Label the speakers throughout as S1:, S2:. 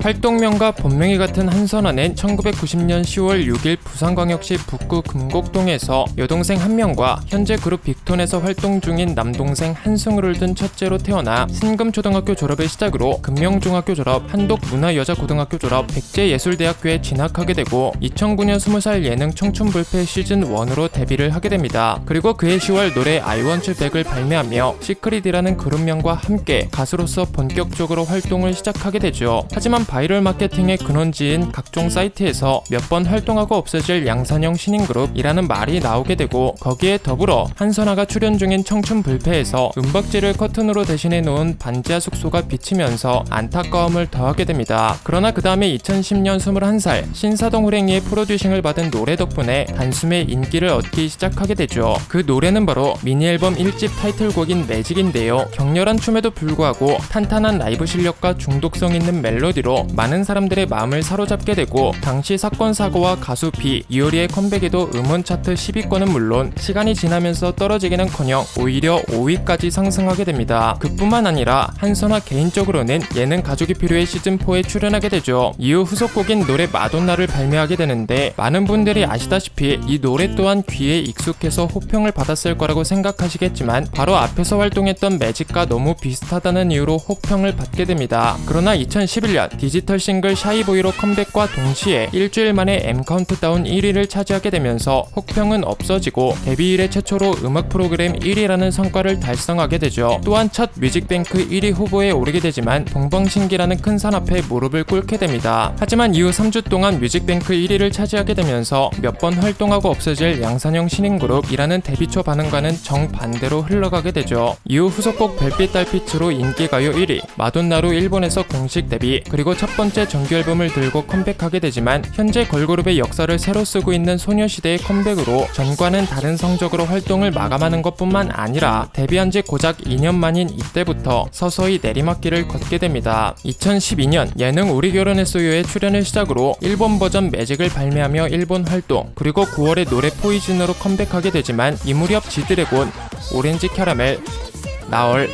S1: 활동명과 본명이 같은 한선아는 1990년 10월 6일 부산광역시 북구 금곡동에서 여동생 한 명과 현재 그룹 빅톤에서 활동 중인 남동생 한승우를 둔 첫째로 태어나 신금초등학교 졸업을 시작으로 금명중학교 졸업, 한독문화여자고등학교 졸업, 백제예술대학교에 진학하게 되고 2009년 20살 예능 청춘불패 시즌 1으로 데뷔를 하게 됩니다. 그리고 그해 10월 노래 I Want You Back을 발매하며 시크릿이라는 그룹명과 함께 가수로서 본격적으로 활동을 시작하게 되죠. 하지만 바이럴 마케팅의 근원지인 각종 사이트에서 몇 번 활동하고 없어질 양산형 신인그룹이라는 말이 나오게 되고 거기에 더불어 한선아가 출연 중인 청춘 불패에서 은박지를 커튼으로 대신해 놓은 반지하 숙소가 비치면서 안타까움을 더하게 됩니다. 그러나 그 다음에 2010년 21살 신사동 호랭이의 프로듀싱을 받은 노래 덕분에 단숨에 인기를 얻기 시작하게 되죠. 그 노래는 바로 미니 앨범 1집 타이틀곡인 매직인데요. 격렬한 춤에도 불구하고 탄탄한 라이브 실력과 중독성 있는 멜로디로 많은 사람들의 마음을 사로잡게 되고 당시 사건 사고와 가수 비 이효리의 컴백에도 음원 차트 10위권은 물론 시간이 지나면서 떨어지기는커녕 오히려 5위까지 상승하게 됩니다. 그뿐만 아니라 한선화 개인적으로는 예능 가족이 필요해 시즌 4에 출연하게 되죠. 이후 후속곡인 노래 마돈나를 발매하게 되는데 많은 분들이 아시다시피 이 노래 또한 귀에 익숙해서 호평을 받았을 거라고 생각하시겠지만 바로 앞에서 활동했던 매직과 너무 비슷하다는 이유로 호평을 받게 됩니다. 그러나 2011년 디지털 싱글 샤이보이로 컴백과 동시에 일주일 만에 M 카운트다운 1위를 차지하게 되면서 혹평은 없어지고 데뷔 이래 최초로 음악 프로그램 1위라는 성과를 달성하게 되죠. 또한 첫 뮤직뱅크 1위 후보에 오르게 되지만 동방신기라는 큰 산 앞에 무릎을 꿇게 됩니다. 하지만 이후 3주 동안 뮤직뱅크 1위를 차지하게 되면서 몇 번 활동하고 없어질 양산형 신인그룹이라는 데뷔 초 반응과는 정반대로 흘러가게 되죠. 이후 후속곡 별빛 달빛으로 인기가요 1위, 마돈나로 일본에서 공식 데뷔, 그리고 첫 번째 정규 앨범을 들고 컴백하게 되지만 현재 걸그룹의 역사를 새로 쓰고 있는 소녀시대의 컴백으로 전과는 다른 성적으로 활동을 마감하는 것뿐만 아니라 데뷔한 지 고작 2년 만인 이때부터 서서히 내리막길을 걷게 됩니다. 2012년 예능 우리 결혼했어요에 출연을 시작으로 일본 버전 매직을 발매하며 일본 활동, 그리고 9월에 노래 포이즌으로 컴백하게 되지만 이 무렵 지드래곤, 오렌지 캐러멜, 나얼,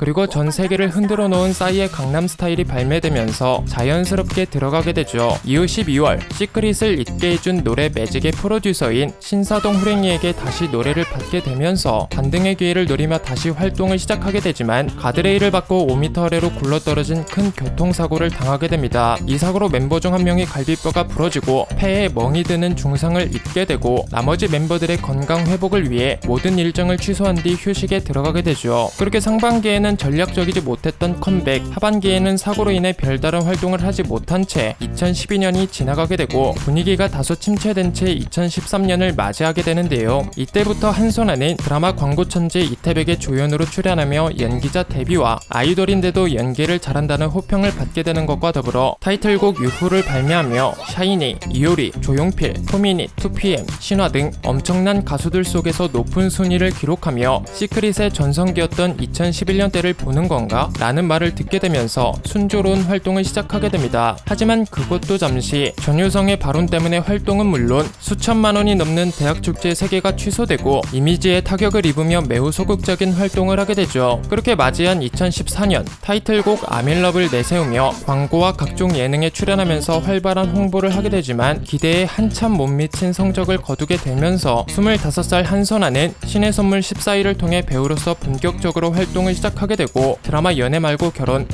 S1: 그리고 전 세계를 흔들어 놓은 싸이의 강남 스타일이 발매되면서 자연스럽게 들어가게 되죠. 이후 12월 시크릿을 잊게 해준 노래 매직의 프로듀서인 신사동 후랭이에게 다시 노래를 받게 되면서 반등의 기회를 노리며 다시 활동을 시작하게 되지만 가드레일을 받고 5m 아래로 굴러떨어진 큰 교통사고를 당하게 됩니다. 이 사고로 멤버 중 한 명이 갈비뼈가 부러지고 폐에 멍이 드는 중상을 입게 되고 나머지 멤버들의 건강 회복을 위해 모든 일정을 취소한 뒤 휴식에 들어가게 되죠. 그렇게 상반기에는 전략적이지 못했던 컴백, 하반기에는 사고로 인해 별다른 활동을 하지 못한 채 2012년이 지나가게 되고 분위기가 다소 침체된 채 2013년을 맞이하게 되는데요. 이때부터 한손아는 드라마 광고 천재 이태백의 조연으로 출연하며 연기자 데뷔와 아이돌인데도 연기를 잘한다는 호평을 받게 되는 것과 더불어 타이틀곡 유후를 발매하며 샤이니, 이효리, 조용필, 토미닛, 2PM, 신화 등 엄청난 가수들 속에서 높은 순위를 기록하며 시크릿의 전성기였던 2011년 대를 보는 건가? 라는 말을 듣게 되면서 순조로운 활동을 시작하게 됩니다. 하지만 그것도 잠시 전유성의 발언 때문에 활동은 물론 수천만 원이 넘는 대학 축제 3개가 취소되고 이미지에 타격을 입으며 매우 소극적인 활동을 하게 되죠. 그렇게 맞이한 2014년 타이틀곡 아밀럽을 내세우며 광고와 각종 예능에 출연하면서 활발한 홍보를 하게 되지만 기대에 한참 못 미친 성적을 거두게 되면서 25살 한선아는 신의 선물 14일을 통해 배우로서 본격적으로 활동을 시작하게 되고 드라마 연애 말고 결혼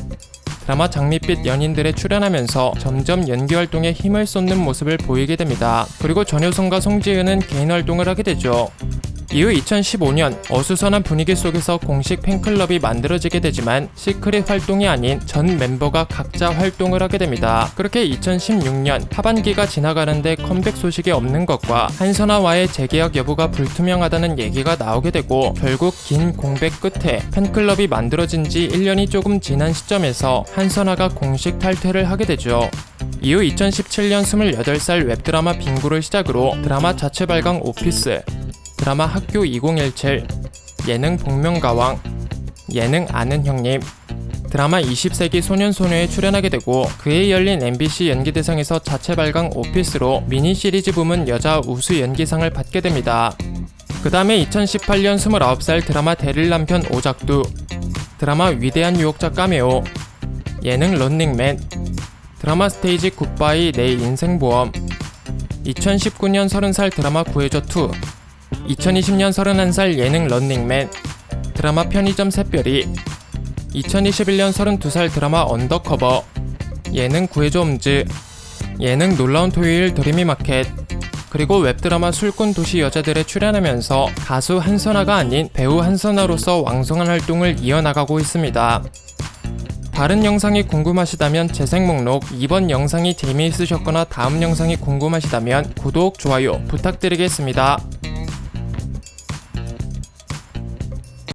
S1: 드라마 장밋빛 연인들에 출연하면서 점점 연기 활동에 힘을 쏟는 모습을 보이게 됩니다. 그리고 전효성과 송지은은 개인 활동을 하게 되죠. 이후 2015년 어수선한 분위기 속에서 공식 팬클럽이 만들어지게 되지만 시크릿 활동이 아닌 전 멤버가 각자 활동을 하게 됩니다. 그렇게 2016년 하반기가 지나가는데 컴백 소식이 없는 것과 한선아와의 재계약 여부가 불투명하다는 얘기가 나오게 되고 결국 긴 공백 끝에 팬클럽이 만들어진 지 1년이 조금 지난 시점에서 한선아가 공식 탈퇴를 하게 되죠. 이후 2017년 28살 웹드라마 빙구를 시작으로 드라마 자체 발광 오피스, 드라마 학교 2017, 예능 복면가왕, 예능 아는 형님, 드라마 20세기 소년소녀에 출연하게 되고 그해 열린 MBC 연기대상에서 자체 발광 오피스로 미니 시리즈 부문 여자 우수 연기상을 받게 됩니다. 그 다음에 2018년 29살 드라마 대릴 남편 오작두, 드라마 위대한 유혹자 까메오, 예능 런닝맨 드라마 스테이지 굿바이 내 인생 보험 2019년 30살 드라마 구해줘 2 2020년 31살 예능 런닝맨 드라마 편의점 샛별이 2021년 32살 드라마 언더커버 예능 구해줘 옴즈 예능 놀라운 토요일 드리미 마켓 그리고 웹드라마 술꾼 도시 여자들에 출연하면서 가수 한선아가 아닌 배우 한선아로서 왕성한 활동을 이어나가고 있습니다. 다른 영상이 궁금하시다면 재생 목록, 이번 영상이 재미있으셨거나 다음 영상이 궁금하시다면 구독, 좋아요 부탁드리겠습니다.